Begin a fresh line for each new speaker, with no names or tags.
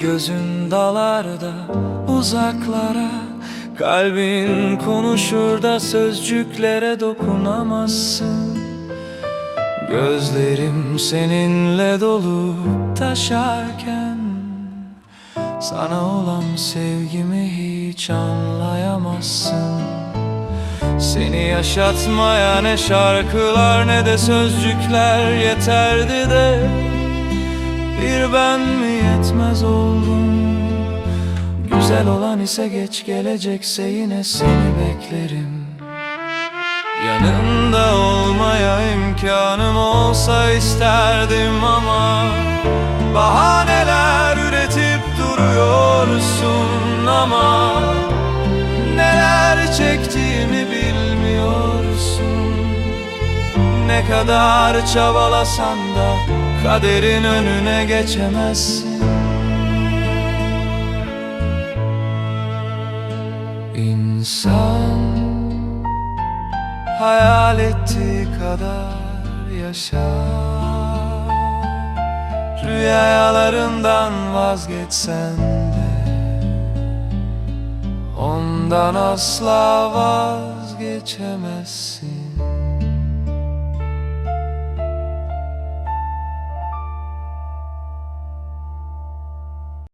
Gözün dalarda uzaklara Kalbin konuşur da sözcüklere dokunamazsın. Gözlerim seninle dolu taşarken Sana olan sevgimi hiç anlayamazsın. Seni yaşatmaya ne şarkılar ne de sözcükler yeterdi de Güzel olan ise geç gelecekse yine seni beklerim. Yanında olmaya imkanım olsa isterdim ama Bahaneler üretip duruyorsun ama Neler çektiğimi bilmiyorsun. Ne kadar çabalasan da kaderin önüne geçemezsin İnsan hayal ettiği kadar yaşar. Rüyalarından vazgeçsen de Ondan asla vazgeçemezsin